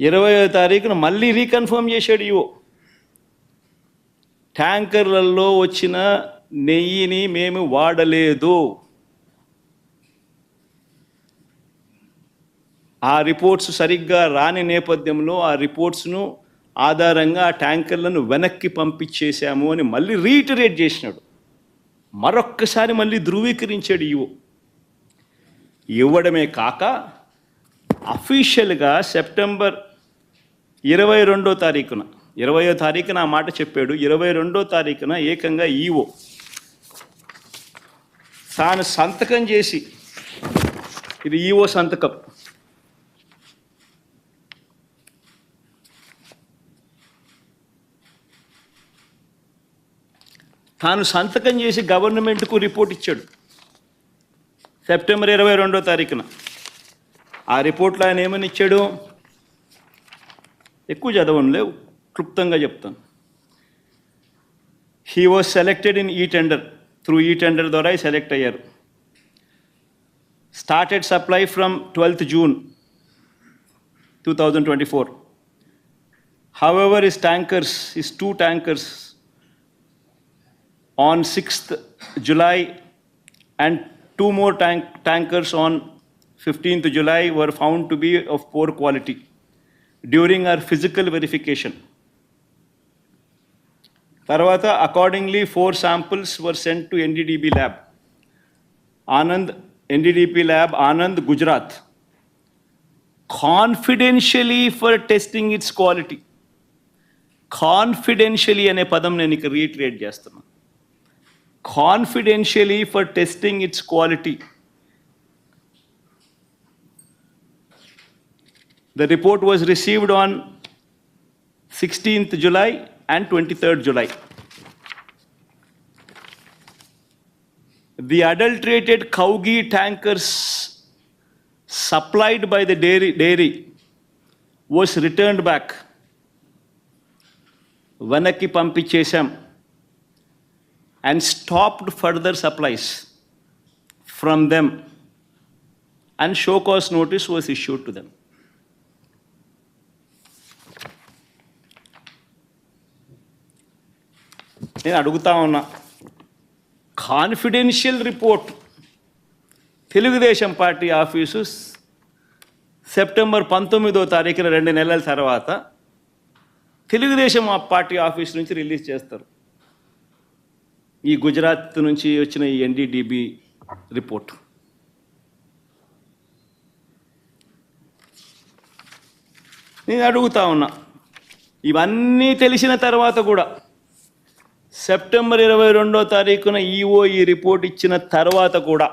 ఇరవయో తారీఖున మళ్ళీ రీకన్ఫర్మ్ చేశాడు ఇవో ట్యాంకర్లలో వచ్చిన నెయ్యిని మేము వాడలేదు. ఆ రిపోర్ట్స్ సరిగ్గా రాని నేపథ్యంలో ఆ రిపోర్ట్స్ను ఆధారంగా ఆ ట్యాంకర్లను వెనక్కి పంపించేశాము అని మళ్ళీ రీటరేట్ చేసినాడు. మరొక్కసారి మళ్ళీ ధృవీకరించాడు ఇవో ఇవ్వడమే కాక అఫీషియల్గా సెప్టెంబర్ ఇరవై రెండో తారీఖున. ఇరవయో తారీఖున ఆ మాట చెప్పాడు. ఇరవై రెండో తారీఖున ఏకంగా ఈవో తాను సంతకం చేసి ఇది ఈవో సంతకం. తాను సంతకం చేసి గవర్నమెంట్కు రిపోర్ట్ ఇచ్చాడు. సెప్టెంబర్ ఇరవై రెండో తారీఖున. ఆ రిపోర్ట్లో ఆయన ఏమని ఇచ్చాడు? ఎక్కువ చదవనులే క్లుప్తంగా చెప్తాను he was selected in e tender through e tender ద్వారా సెలెక్ట్ అయ్యారు started supply from twelfth June two thousand twenty four however is tankers is two tankers on 6th July and two more tank, tankers on 15th July were found to be of poor quality during our physical verification. తర్వాత accordingly four samples were sent to NDDB lab Anand NDDB lab Anand Gujarat confidentially for testing its quality confidentially అనే పదం నేను ఇక retreat చేస్తున్నాను confidentially for testing its quality. The report was received on 16th July and 23rd July. The adulterated cow ghee tankers supplied by the dairy, dairy was returned back. వెనక్కి పంపించేశాం and stopped further supplies from them and show cause notice was issued to నేను అడుగుతా ఉన్నా. Confidential report Telugu Desam party office September పంతొమ్మిదో తారీఖున రెండు నెలల తర్వాత తెలుగుదేశం ఆ పార్టీ ఆఫీస్ నుంచి రిలీజ్ చేస్తారు. ఈ గుజరాత్ నుంచి వచ్చిన ఈ ఎన్డీడీబీ రిపోర్ట్ నేను అడుగుతా ఉన్నా. ఇవన్నీ తెలిసిన తర్వాత కూడా సెప్టెంబర్ ఇరవై రెండో తారీఖున ఈఓ ఈ రిపోర్ట్ ఇచ్చిన తర్వాత కూడా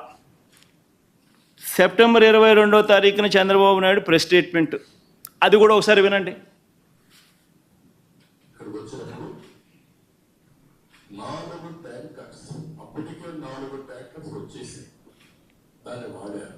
సెప్టెంబర్ ఇరవై రెండో తారీఖున చంద్రబాబు నాయుడు ప్రెస్ స్టేట్మెంట్. అది కూడా ఒకసారి వినండి. నాలుగు ట్యాంకర్స్ అప్పటికే నాలుగు ట్యాంకర్స్ వచ్చేసి దాన్ని వాడారు.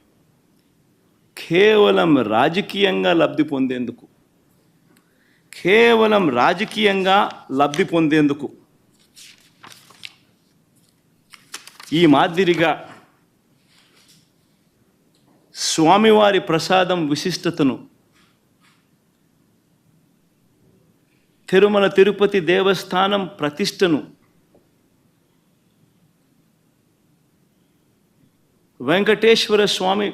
కేవలం రాజకీయంగా లబ్ధి పొందేందుకు. కేవలం రాజకీయంగా లబ్ధి పొందేందుకు. ఈ మాదిరిగా స్వామివారి ప్రసాదం విశిష్టతను తిరుమల తిరుపతి దేవస్థానం ప్రతిష్టను వెంకటేశ్వర స్వామి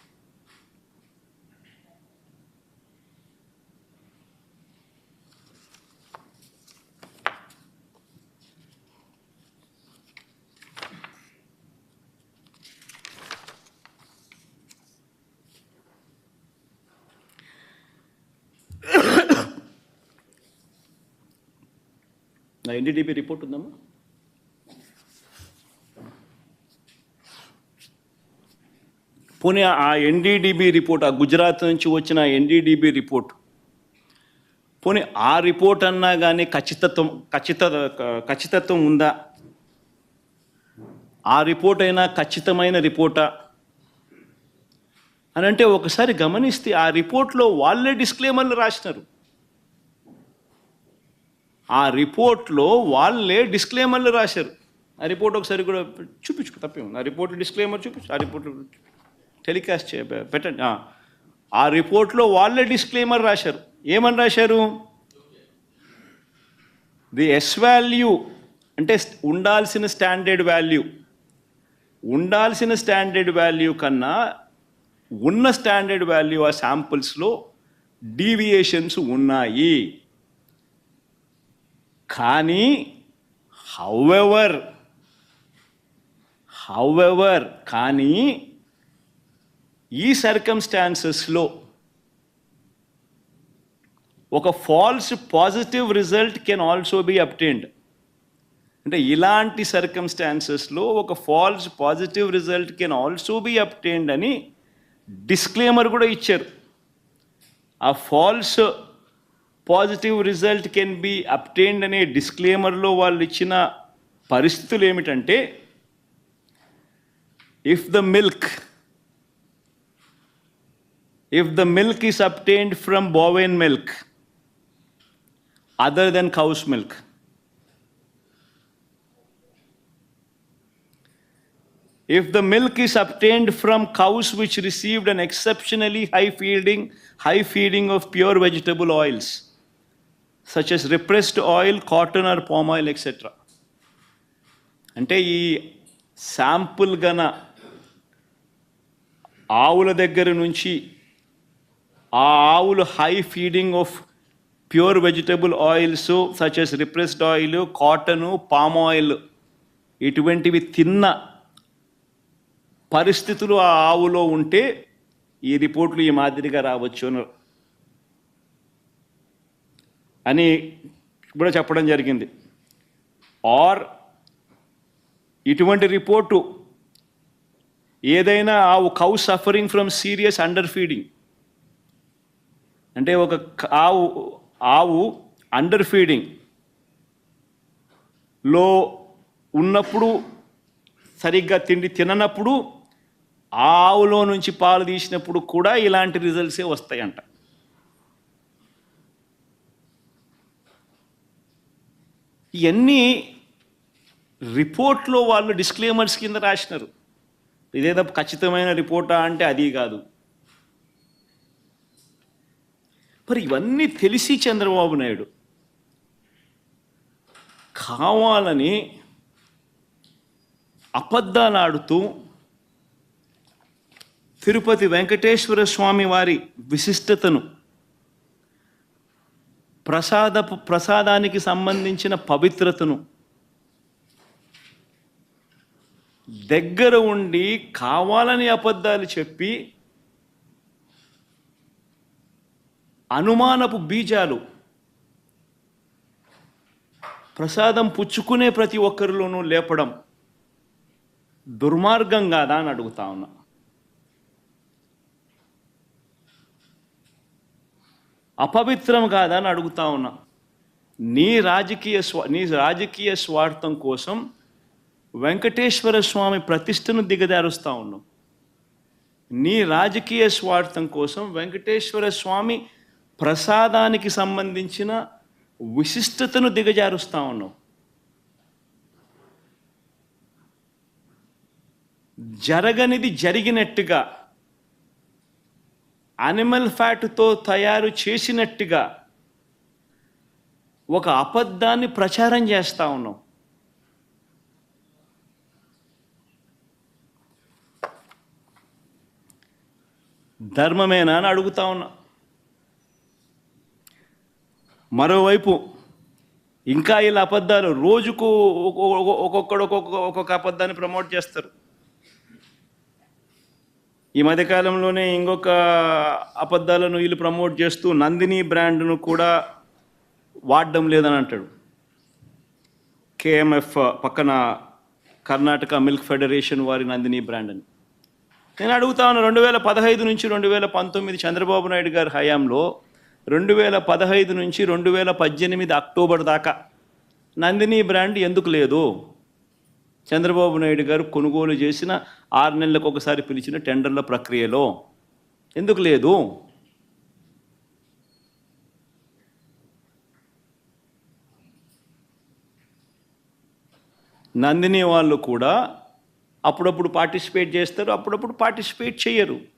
నా ఎన్డీడీపీ రిపోర్ట్ ఉందమ్మా. పోనీ ఆ ఎన్డీడీబీ రిపోర్ట్ ఆ గుజరాత్ నుంచి వచ్చిన ఎన్డీడీబీ రిపోర్ట్. పోనీ ఆ రిపోర్ట్ అన్నా కానీ ఖచ్చితత్వం ఖచ్చిత ఖచ్చితత్వం ఉందా? ఆ రిపోర్ట్ అయినా ఖచ్చితమైన రిపోర్టా? అని అంటే ఒకసారి గమనిస్తే ఆ రిపోర్ట్లో వాళ్ళే డిస్క్లేమర్లు రాసినారు. ఆ రిపోర్ట్లో వాళ్ళే డిస్క్లేమర్లు రాశారు. ఆ రిపోర్ట్ ఒకసారి కూడా చూపించుకో తప్పే ఉంది ఆ రిపోర్ట్ డిస్క్లేమర్ చూపించు ఆ రిపోర్ట్ టెలికాస్ట్ చే పెట్టండి. ఆ. రిపోర్ట్లో వాళ్ళే డిస్క్లైమర్ రాశారు. ఏమని రాశారు? ది ఎస్ వాల్యూ అంటే ఉండాల్సిన స్టాండర్డ్ వాల్యూ ఉండాల్సిన స్టాండర్డ్ వాల్యూ కన్నా ఉన్న స్టాండర్డ్ వాల్యూ ఆ శాంపుల్స్లో డీవియేషన్స్ ఉన్నాయి. కానీ హౌఎవర్ హౌఎవర్ కానీ ఈ సర్కమ్స్టాన్సెస్లో ఒక false positive result can also be obtained అంటే ఇలాంటి సర్కమ్స్టాన్సెస్లో ఒక false positive result can also be obtained అని డిస్క్లేమర్ కూడా ఇచ్చారు. ఆ false positive result can be obtained అనే డిస్క్లేమర్లో వాళ్ళు ఇచ్చిన పరిస్థితులు ఏమిటంటే if the milk if the milk is obtained from bovine milk other than cow's milk if the milk is obtained from cows which received an exceptionally high feeding high feeding of pure vegetable oils such as repressed oil cotton or palm oil etcetera అంటే ఈ sample గన ఆవుల దగ్గర నుంచి ఆ ఆవులు high feeding of pure vegetable oils such as repressed oil cotton palm oil ఇటువంటివి తిన్న పరిస్థితులు ఆ ఆవులో ఉంటే ఈ రిపోర్ట్లు ఈ మాదిరిగా రావచ్చు అని కూడా చెప్పడం జరిగింది. ఆర్ ఇటువంటి రిపోర్టు ఏదైనా ఆవు cow suffering from serious underfeeding. అంటే ఒక ఆవు ఆవు అండర్ ఫీడింగ్. లో ఉన్నప్పుడు సరిగ్గా తిండి తిననప్పుడు ఆ ఆవులో నుంచి పాలు తీసినప్పుడు కూడా ఇలాంటి రిజల్ట్సే వస్తాయంట. ఇవన్నీ రిపోర్ట్లో వాళ్ళు డిస్క్లేమర్స్ కింద రాసినారు. ఇదేదో ఖచ్చితమైన రిపోర్టా అంటే అది కాదు. మరి ఇవన్నీ తెలిసి చంద్రబాబు నాయుడు కావాలని అబద్ధాలు ఆడుతూ తిరుపతి వెంకటేశ్వర స్వామి వారి విశిష్టతను ప్రసాదపు ప్రసాదానికి సంబంధించిన పవిత్రతను. దగ్గర ఉండి కావాలని అబద్ధాలు చెప్పి అనుమానపు బీజాలు ప్రసాదం పుచ్చుకునే ప్రతి ఒక్కరిలోనూ లేపడం దుర్మార్గం కాదా అని అడుగుతా ఉన్నా. అపవిత్రం కాదా అని అడుగుతా ఉన్నా. నీ రాజకీయ స్వా నీ రాజకీయ స్వార్థం కోసం వెంకటేశ్వర స్వామి ప్రతిష్టను దిగదారుస్తూ ఉన్నావు. నీ రాజకీయ స్వార్థం కోసం వెంకటేశ్వర స్వామి ప్రసాదానికి సంబంధించిన విశిష్టతను దిగజారుస్తూ ఉన్నావు. జరగనిది జరిగినట్టుగా అనిమల్ ఫ్యాట్తో తయారు చేసినట్టుగా ఒక అబద్ధాన్ని ప్రచారం చేస్తూ ఉన్నాం. ధర్మమేనా అని అడుగుతా ఉన్నా. మరోవైపు ఇంకా ఇలా అబద్ధాలు రోజుకు ఒక్కొక్కడు ఒక్కొక్క ఒక్కొక్క అబద్ధాన్ని ప్రమోట్ చేస్తారు. ఈ మధ్యకాలంలోనే ఇంకొక అబద్ధాలను వీళ్ళు ప్రమోట్ చేస్తూ నందిని బ్రాండ్ను కూడా వాడడం లేదని అంటాడు. కేఎంఎఫ్ పక్కన కర్ణాటక మిల్క్ ఫెడరేషన్ వారి నందిని బ్రాండ్ అని నేను అడుగుతాను రెండు వేల పదహైదు నుంచి రెండు వేల పంతొమ్మిది చంద్రబాబు నాయుడు గారి హయాంలో రెండు వేల పదహైదు నుంచి రెండు వేల పద్దెనిమిది అక్టోబర్ దాకా నందిని బ్రాండ్ ఎందుకు లేదు? చంద్రబాబు నాయుడు గారు కొనుగోలు చేసిన ఆరు నెలలకు ఒకసారి పిలిచిన టెండర్ల ప్రక్రియలో. ఎందుకు లేదు? నందిని వాళ్ళు కూడా అప్పుడప్పుడు పార్టిసిపేట్ చేస్తారు అప్పుడప్పుడు పార్టిసిపేట్ చేయరు.